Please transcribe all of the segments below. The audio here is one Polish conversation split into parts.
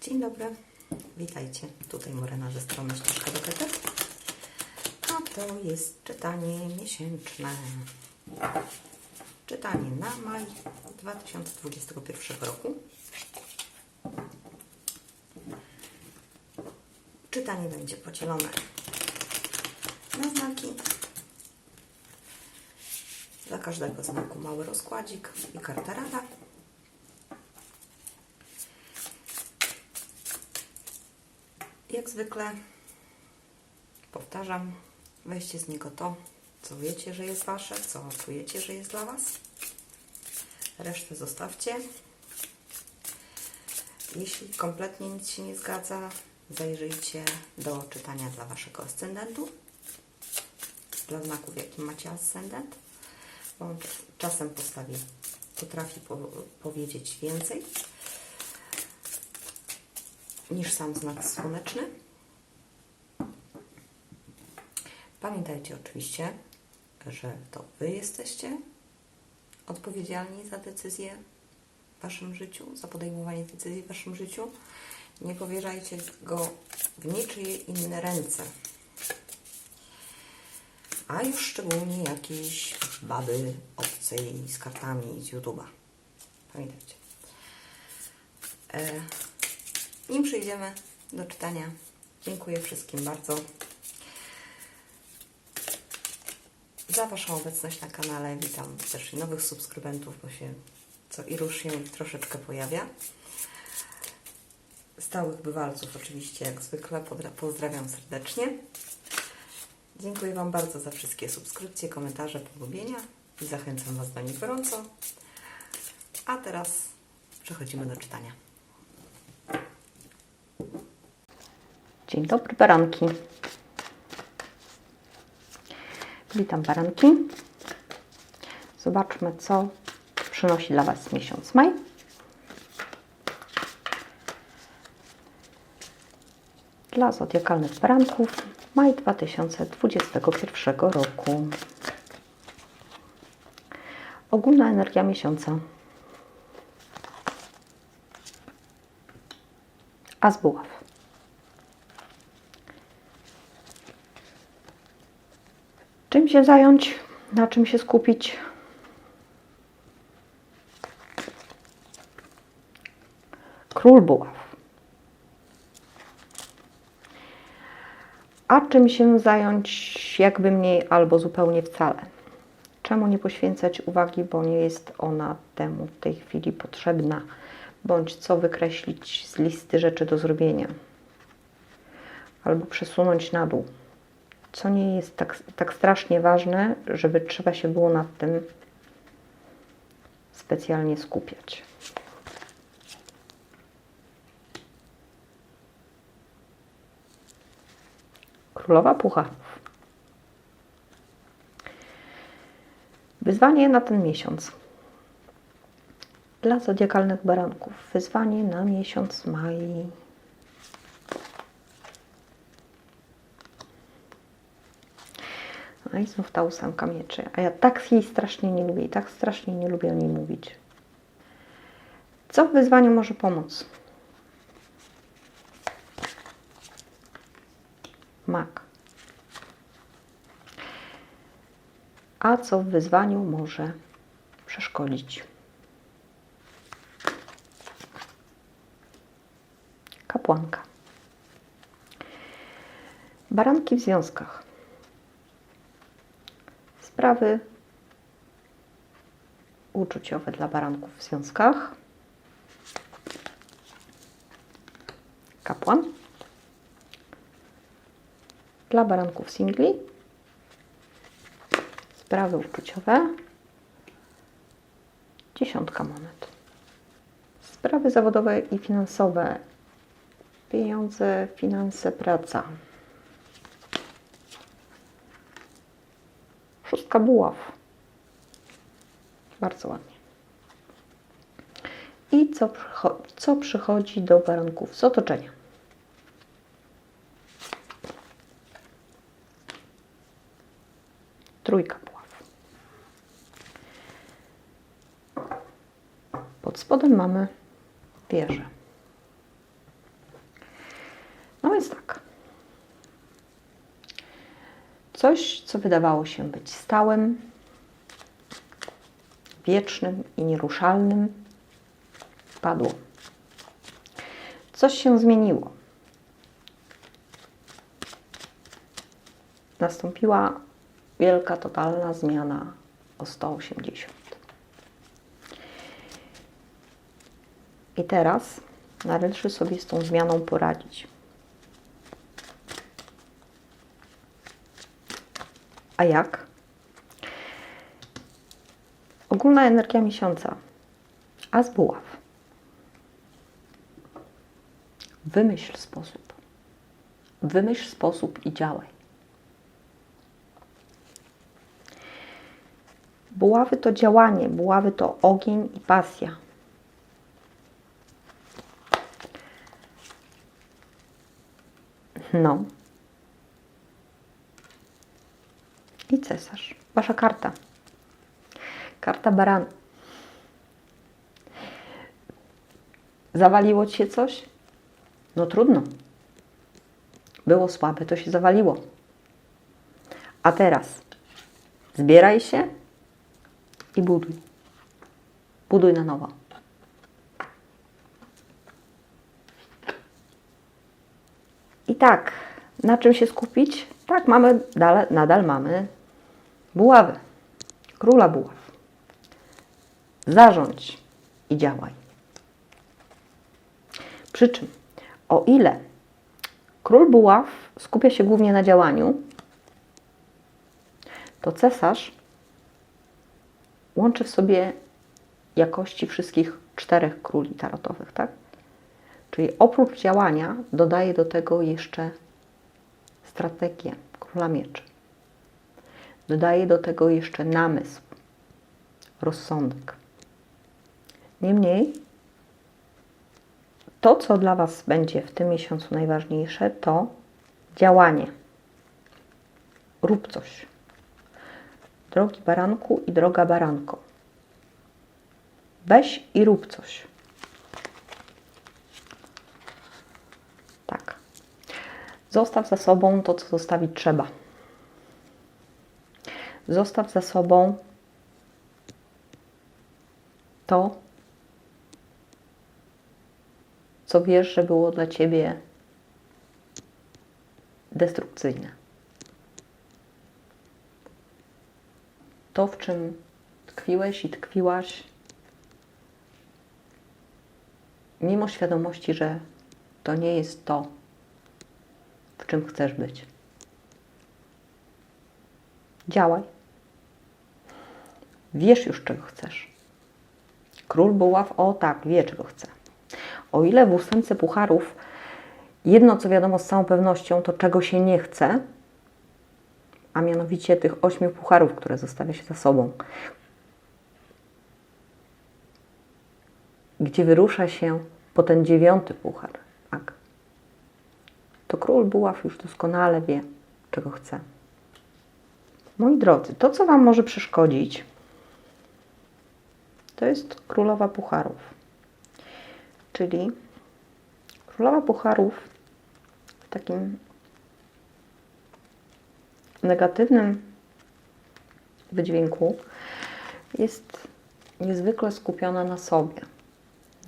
Dzień dobry, witajcie. Tutaj Morena ze strony Ścieżka do Ketet. A to jest czytanie miesięczne. Czytanie na maj 2021 roku. Czytanie będzie podzielone na znaki. Dla każdego znaku mały rozkładzik i karta rada. Zwykle powtarzam, weźcie z niego to, co wiecie, że jest wasze, co czujecie, że jest dla was. Resztę zostawcie. Jeśli kompletnie nic się nie zgadza, zajrzyjcie do czytania dla waszego ascendentu, dla znaków, jakim macie ascendent, bo on czasem postawi, potrafi po, powiedzieć więcej niż sam znak słoneczny. Pamiętajcie oczywiście, że to Wy jesteście odpowiedzialni za decyzje w Waszym życiu, za podejmowanie decyzji w Waszym życiu. Nie powierzajcie go w niczyje inne ręce. A już szczególnie jakieś baby obcej z kartami z YouTube'a. Pamiętajcie. E, nim przejdziemy do czytania, dziękuję wszystkim bardzo za Waszą obecność na kanale. Witam też nowych subskrybentów, bo się co i rusz się troszeczkę pojawia. Stałych bywalców oczywiście, jak zwykle, pozdrawiam serdecznie. Dziękuję Wam bardzo za wszystkie subskrypcje, komentarze, polubienia i zachęcam Was do nich gorąco. A teraz przechodzimy do czytania. Dzień dobry, baranki. Witam, baranki. Zobaczmy, co przynosi dla Was miesiąc maj. Dla zodiakalnych baranków maj 2021 roku. Ogólna energia miesiąca. As buław. Czym się zająć? Na czym się skupić? Król buław. A czym się zająć jakby mniej albo zupełnie wcale? Czemu nie poświęcać uwagi, bo nie jest ona temu w tej chwili potrzebna? Bądź co wykreślić z listy rzeczy do zrobienia? Albo przesunąć na dół? Co nie jest tak, tak strasznie ważne, żeby trzeba się było nad tym specjalnie skupiać. Królowa Pucharów. Wyzwanie na ten miesiąc. Dla zodiakalnych baranków. Wyzwanie na miesiąc maj. No i znów ta ósemka mieczy. A ja tak jej strasznie nie lubię i tak strasznie nie lubię o niej mówić. Co w wyzwaniu może pomóc? Mak. A co w wyzwaniu może przeszkodzić? Kapłanka. Baranki w związkach sprawy uczuciowe dla baranków w związkach. Kapłan. Dla baranków singli. Sprawy uczuciowe. Dziesiątka monet. Sprawy zawodowe i finansowe. Pieniądze, finanse, praca. kostka buław. Bardzo ładnie. I co, co przychodzi do baranków z otoczenia? Trójka buław. Pod spodem mamy wieżę. No więc tak. Coś, co wydawało się być stałym, wiecznym i nieruszalnym, padło. Coś się zmieniło. Nastąpiła wielka, totalna zmiana o 180. I teraz należy sobie z tą zmianą poradzić. A jak? Ogólna energia miesiąca. A z buław. Wymyśl sposób. Wymyśl sposób i działaj. Buławy to działanie, buławy to ogień i pasja. No. I cesarz. Wasza karta. Karta barana. Zawaliło ci się coś? No trudno. Było słabe, to się zawaliło. A teraz zbieraj się i buduj. Buduj na nowo. I tak, na czym się skupić? Tak, mamy, nadal mamy buławy, króla buław. Zarządź i działaj. Przy czym, o ile król buław skupia się głównie na działaniu, to cesarz łączy w sobie jakości wszystkich czterech króli tarotowych, tak? Czyli oprócz działania dodaje do tego jeszcze strategię króla mieczy. Dodaje do tego jeszcze namysł, rozsądek. Niemniej, to, co dla Was będzie w tym miesiącu najważniejsze, to działanie. Rób coś. Drogi baranku i droga baranko. Weź i rób coś. Tak. Zostaw za sobą to, co zostawić trzeba. Zostaw za sobą to, co wiesz, że było dla ciebie destrukcyjne. To, w czym tkwiłeś i tkwiłaś, mimo świadomości, że to nie jest to, w czym chcesz być. Działaj. Wiesz już, czego chcesz. Król buław, o tak, wie, czego chce. O ile w ósemce pucharów jedno, co wiadomo z całą pewnością, to czego się nie chce, a mianowicie tych ośmiu pucharów, które zostawia się za sobą, gdzie wyrusza się po ten dziewiąty puchar, tak, to król buław już doskonale wie, czego chce. Moi drodzy, to, co Wam może przeszkodzić, to jest królowa pucharów. Czyli królowa pucharów w takim negatywnym wydźwięku jest niezwykle skupiona na sobie,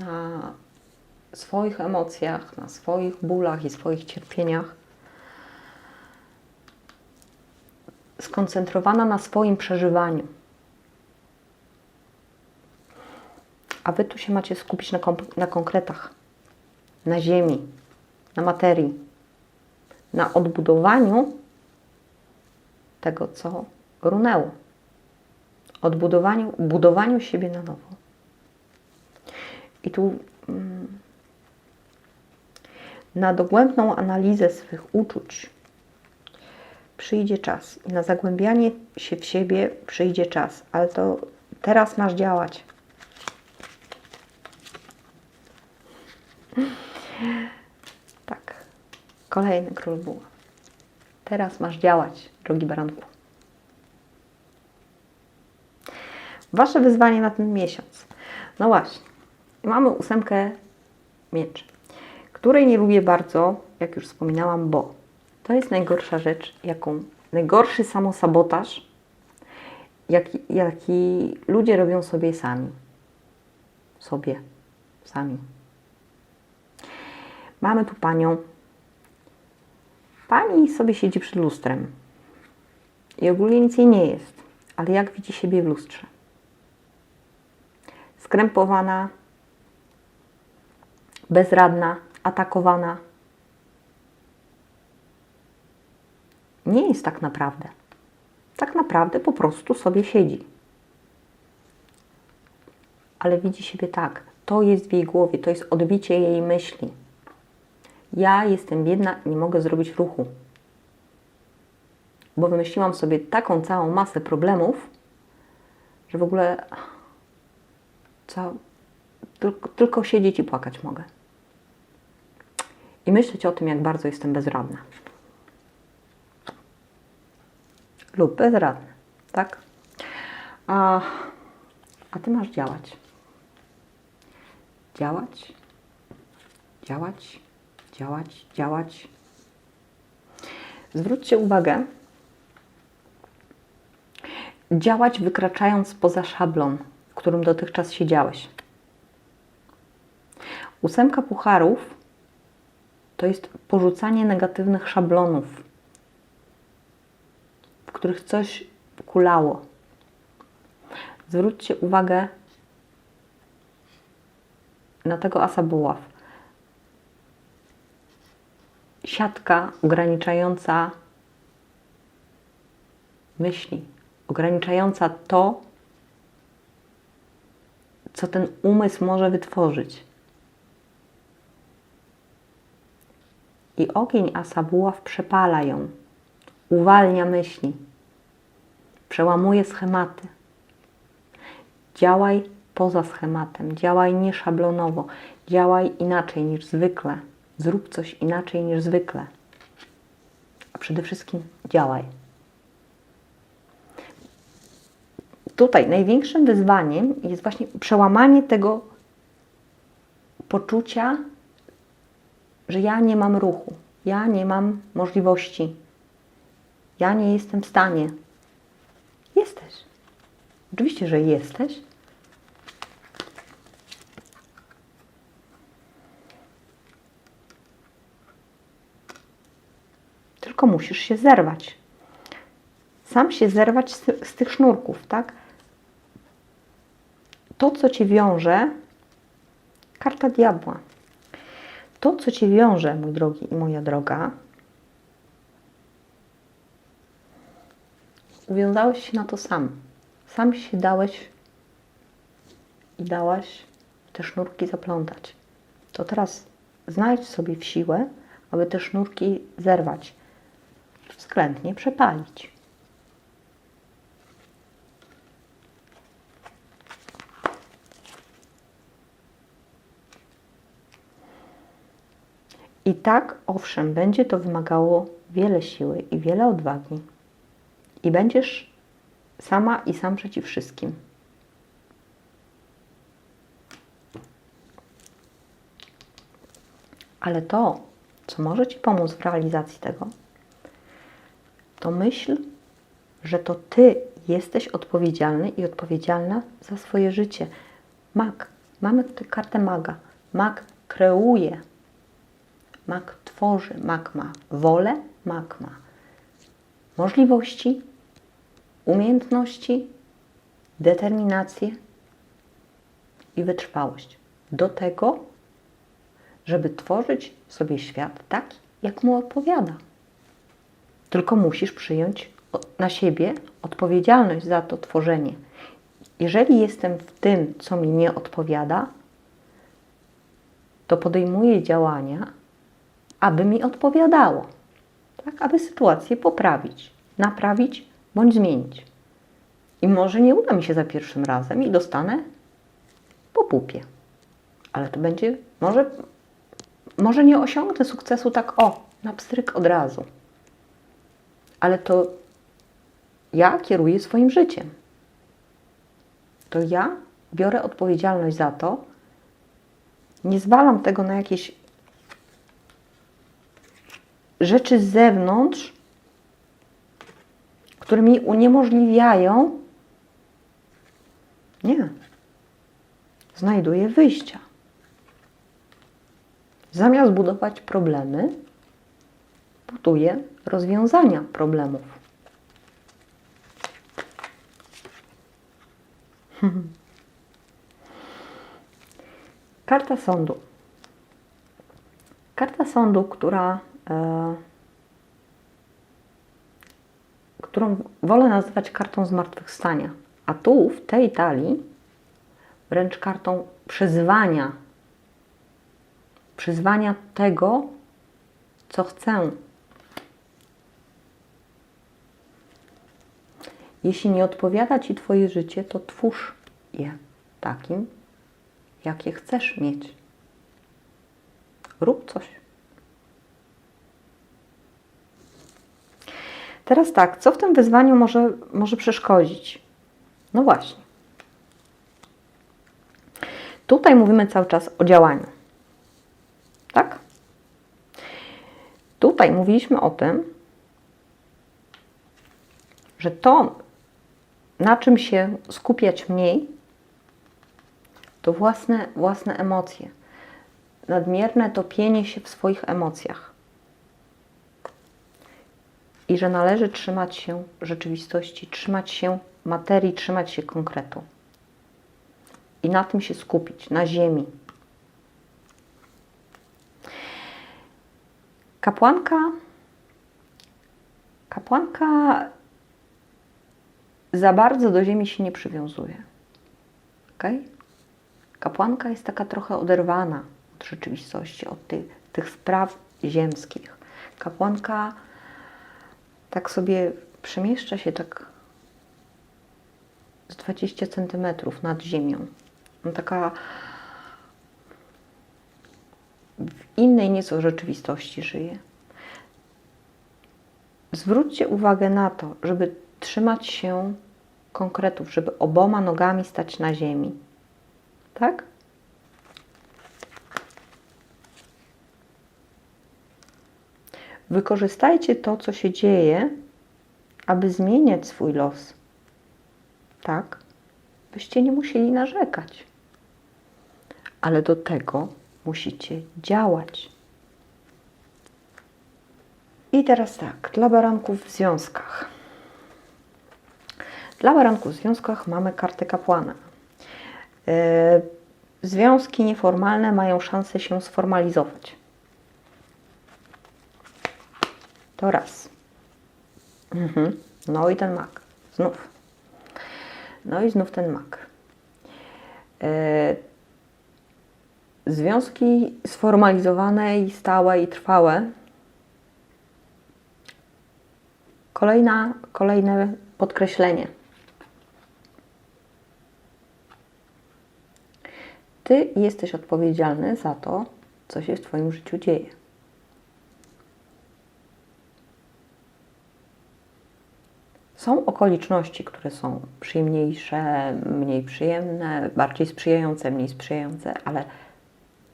na swoich emocjach, na swoich bólach i swoich cierpieniach, skoncentrowana na swoim przeżywaniu. A wy tu się macie skupić na, na konkretach, na ziemi, na materii, na odbudowaniu tego, co runęło. Odbudowaniu, budowaniu siebie na nowo. I tu mm, na dogłębną analizę swych uczuć przyjdzie czas. I na zagłębianie się w siebie przyjdzie czas. Ale to teraz masz działać. Tak. Kolejny król buła. Teraz masz działać, drogi baranku. Wasze wyzwanie na ten miesiąc. No właśnie. Mamy ósemkę mieczy, której nie lubię bardzo, jak już wspominałam, bo to jest najgorsza rzecz, jaką najgorszy samosabotaż, jaki, jaki ludzie robią sobie sami. Sobie. Sami. Mamy tu panią. Pani sobie siedzi przed lustrem. I ogólnie nic jej nie jest. Ale jak widzi siebie w lustrze? Skrępowana, bezradna, atakowana. Nie jest tak naprawdę. Tak naprawdę po prostu sobie siedzi. Ale widzi siebie tak. To jest w jej głowie, to jest odbicie jej myśli. Ja jestem biedna i nie mogę zrobić ruchu. Bo wymyśliłam sobie taką całą masę problemów, że w ogóle co, tylko, tylko siedzieć i płakać mogę. I myśleć o tym, jak bardzo jestem bezradna. Lub bezradny, tak? A, a ty masz działać. Działać, działać, działać, działać. Zwróćcie uwagę, działać wykraczając poza szablon, w którym dotychczas siedziałeś. Ósemka pucharów to jest porzucanie negatywnych szablonów, w których coś kulało. Zwróćcie uwagę na tego asa buław. Siatka ograniczająca myśli, ograniczająca to, co ten umysł może wytworzyć. I ogień asabuław przepala ją, uwalnia myśli, przełamuje schematy. Działaj poza schematem, działaj nieszablonowo, działaj inaczej niż zwykle, zrób coś inaczej niż zwykle. A przede wszystkim działaj. Tutaj największym wyzwaniem jest właśnie przełamanie tego poczucia, że ja nie mam ruchu, ja nie mam możliwości, ja nie jestem w stanie. Jesteś. Oczywiście, że jesteś. Tylko musisz się zerwać. Sam się zerwać z, z tych sznurków, tak? To, co cię wiąże, karta diabła. To, co cię wiąże, mój drogi i moja droga, uwiązałeś się na to sam. Sam się dałeś i dałaś te sznurki zaplątać. To teraz znajdź sobie w siłę, aby te sznurki zerwać, względnie przepalić. I tak, owszem, będzie to wymagało wiele siły i wiele odwagi. I będziesz sama i sam przeciw wszystkim. Ale to, co może Ci pomóc w realizacji tego, to myśl, że to Ty jesteś odpowiedzialny i odpowiedzialna za swoje życie. Mag. Mamy tutaj kartę maga. Mag kreuje. Mag tworzy. Mag ma wolę. Mag ma możliwości, umiejętności, determinację i wytrwałość do tego, żeby tworzyć sobie świat taki, jak mu odpowiada. Tylko musisz przyjąć na siebie odpowiedzialność za to tworzenie. Jeżeli jestem w tym, co mi nie odpowiada, to podejmuję działania, aby mi odpowiadało, tak, aby sytuację poprawić, naprawić bądź zmienić. I może nie uda mi się za pierwszym razem i dostanę po pupie. Ale to będzie, może, może nie osiągnę sukcesu tak o, na pstryk od razu. Ale to ja kieruję swoim życiem. To ja biorę odpowiedzialność za to, nie zwalam tego na jakieś rzeczy z zewnątrz, które mi uniemożliwiają, nie, znajduję wyjścia. Zamiast budować problemy, buduję rozwiązania problemów. Karta sądu. Karta sądu, która, e, którą wolę nazywać kartą zmartwychwstania. A tu, w tej talii, wręcz kartą przyzwania. Przyzwania tego, co chcę. Jeśli nie odpowiada Ci Twoje życie, to twórz je takim, jakie chcesz mieć. Rób coś. Teraz tak, co w tym wyzwaniu może, może przeszkodzić? No właśnie. Tutaj mówimy cały czas o działaniu. Tak? Tutaj mówiliśmy o tym, że to, na czym się skupiać mniej, to własne, własne emocje. Nadmierne topienie się w swoich emocjach. I że należy trzymać się rzeczywistości, trzymać się materii, trzymać się konkretu. I na tym się skupić, na ziemi. Kapłanka, kapłanka za bardzo do ziemi się nie przywiązuje. Okay? Kapłanka jest taka trochę oderwana od rzeczywistości, od tych, tych spraw ziemskich. Kapłanka tak sobie przemieszcza się tak z 20 centymetrów nad ziemią. No taka w innej nieco rzeczywistości żyje. Zwróćcie uwagę na to, żeby trzymać się konkretów, żeby oboma nogami stać na ziemi. Tak? Wykorzystajcie to, co się dzieje, aby zmieniać swój los. Tak? Byście nie musieli narzekać. Ale do tego musicie działać. I teraz tak, dla baranków w związkach. Dla baranków w związkach mamy kartę kapłana. Yy, związki nieformalne mają szansę się sformalizować. To raz. Mhm. No i ten mak. Znów. No i znów ten mak. Yy, związki sformalizowane i stałe i trwałe. Kolejna, kolejne podkreślenie. Ty jesteś odpowiedzialny za to, co się w Twoim życiu dzieje. Są okoliczności, które są przyjemniejsze, mniej przyjemne, bardziej sprzyjające, mniej sprzyjające, ale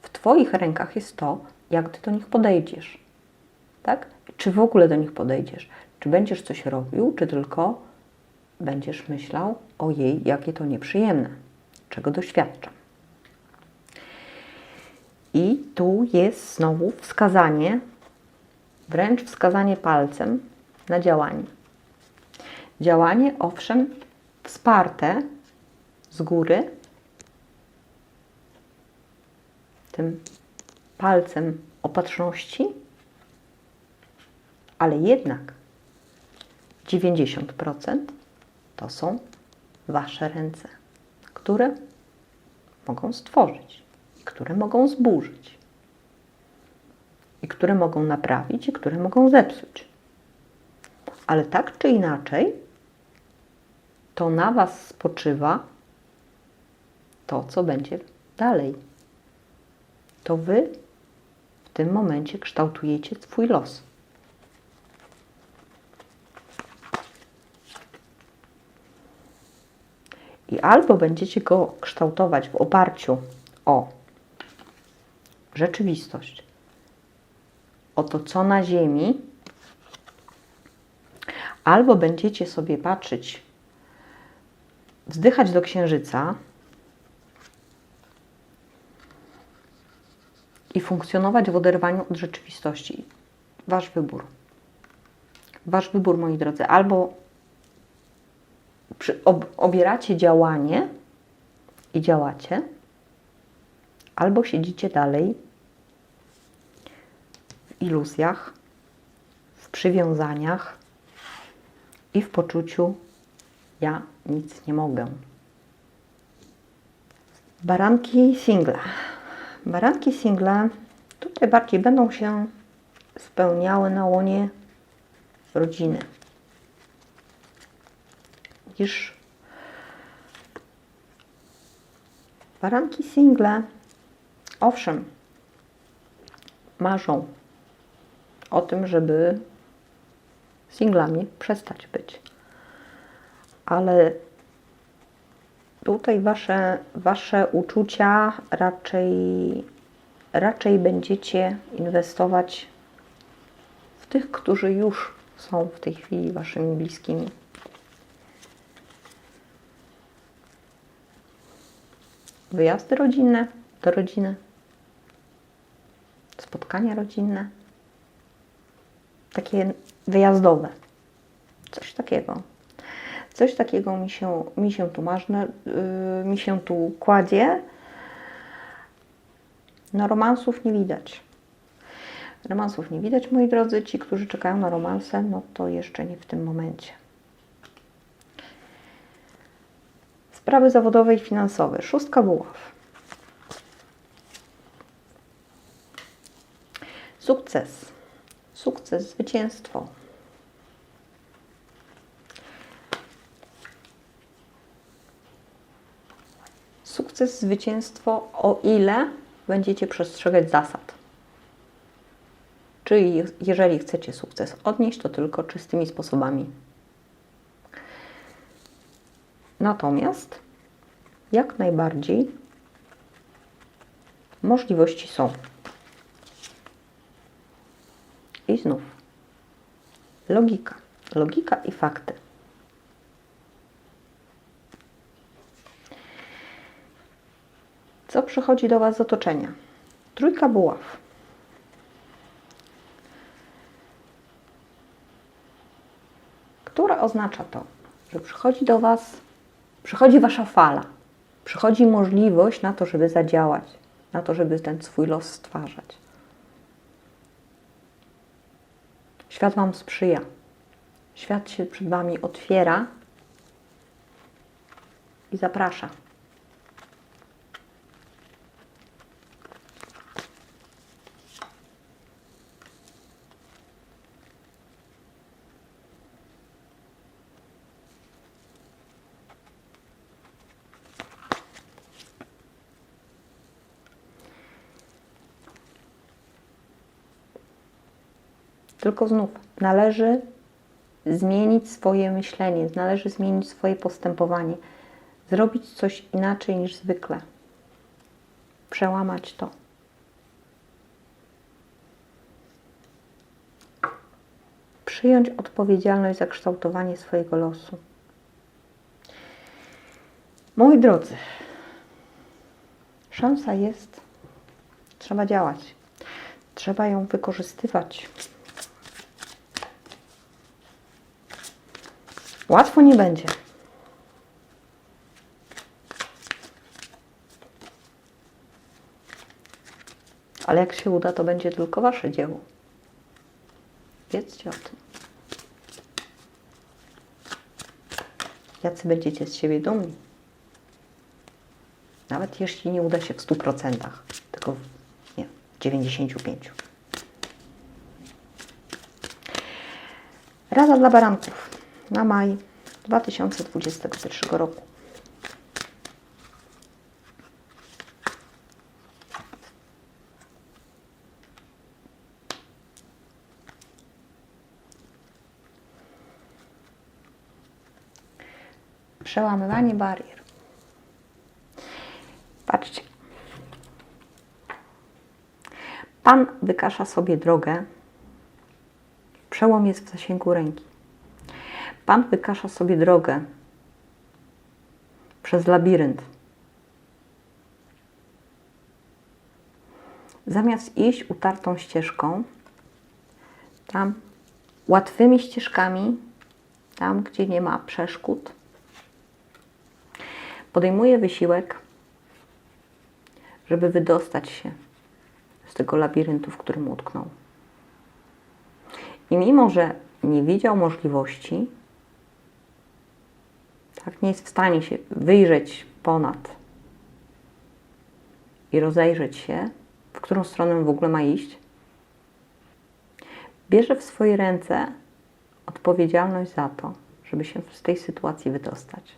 w Twoich rękach jest to, jak Ty do nich podejdziesz. Tak? Czy w ogóle do nich podejdziesz? Czy będziesz coś robił, czy tylko będziesz myślał, ojej, jakie to nieprzyjemne, czego doświadczam. I tu jest znowu wskazanie, wręcz wskazanie palcem na działanie. Działanie, owszem, wsparte z góry tym palcem opatrzności, ale jednak 90% to są Wasze ręce, które mogą stworzyć, które mogą zburzyć, i które mogą naprawić, i które mogą zepsuć. Ale tak czy inaczej, to na Was spoczywa to, co będzie dalej. To Wy w tym momencie kształtujecie swój los. I albo będziecie go kształtować w oparciu o rzeczywistość, o to, co na Ziemi, Albo będziecie sobie patrzeć, wzdychać do księżyca i funkcjonować w oderwaniu od rzeczywistości. Wasz wybór. Wasz wybór, moi drodzy. Albo przy, ob, obieracie działanie i działacie, albo siedzicie dalej iluzjach, w przywiązaniach i w poczuciu ja nic nie mogę. Baranki single. Baranki single tutaj bardziej będą się spełniały na łonie rodziny niż baranki single. Owszem, marzą o tym, żeby singlami przestać być. Ale tutaj wasze, wasze uczucia raczej, raczej będziecie inwestować w tych, którzy już są w tej chwili waszymi bliskimi. Wyjazdy rodzinne do rodziny, spotkania rodzinne, takie wyjazdowe, coś takiego. Coś takiego mi się, mi się tu marzne, yy, mi się tu kładzie. No romansów nie widać. Romansów nie widać, moi drodzy. Ci, którzy czekają na romanse, no to jeszcze nie w tym momencie. Sprawy zawodowe i finansowe. Szóstka buław. Sukces. Sukces, zwycięstwo. Sukces, zwycięstwo, o ile będziecie przestrzegać zasad. Czyli jeżeli chcecie sukces odnieść, to tylko czystymi sposobami. Natomiast jak najbardziej możliwości są. I znów logika. Logika i fakty. Co przychodzi do Was z otoczenia? Trójka buław. Która oznacza to, że przychodzi do Was, przychodzi Wasza fala, przychodzi możliwość na to, żeby zadziałać, na to, żeby ten swój los stwarzać. Świat Wam sprzyja. Świat się przed Wami otwiera i zaprasza. Tylko znów należy zmienić swoje myślenie, należy zmienić swoje postępowanie, zrobić coś inaczej niż zwykle, przełamać to. Przyjąć odpowiedzialność za kształtowanie swojego losu. Moi drodzy, szansa jest, trzeba działać, trzeba ją wykorzystywać. Łatwo nie będzie. Ale jak się uda, to będzie tylko wasze dzieło. Wiedzcie o tym. Jacy będziecie z siebie dumni. Nawet jeśli nie uda się w 100%, tylko w, nie, w 95%. Rada dla baranków na maj 2021 roku. Przełamywanie barier. Patrzcie. Pan wykasza sobie drogę. Przełom jest w zasięgu ręki. Pan wykasza sobie drogę przez labirynt. Zamiast iść utartą ścieżką, tam łatwymi ścieżkami, tam gdzie nie ma przeszkód, podejmuje wysiłek, żeby wydostać się z tego labiryntu, w którym utknął. I mimo, że nie widział możliwości, tak nie jest w stanie się wyjrzeć ponad i rozejrzeć się, w którą stronę w ogóle ma iść, bierze w swoje ręce odpowiedzialność za to, żeby się z tej sytuacji wydostać.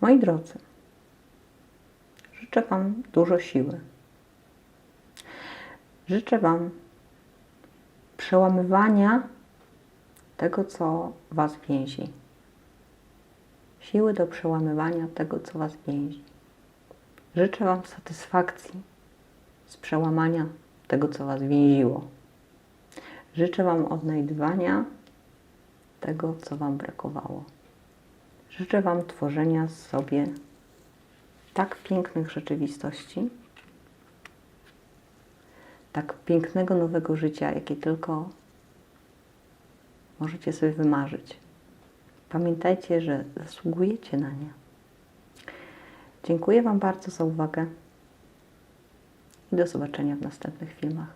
Moi drodzy, życzę Wam dużo siły. Życzę Wam przełamywania tego, co Was więzi. Siły do przełamywania tego, co Was więzi. Życzę Wam satysfakcji z przełamania tego, co Was więziło. Życzę Wam odnajdywania tego, co Wam brakowało. Życzę Wam tworzenia sobie tak pięknych rzeczywistości, tak pięknego nowego życia, jakie tylko możecie sobie wymarzyć. Pamiętajcie, że zasługujecie na nie. Dziękuję Wam bardzo za uwagę i do zobaczenia w następnych filmach.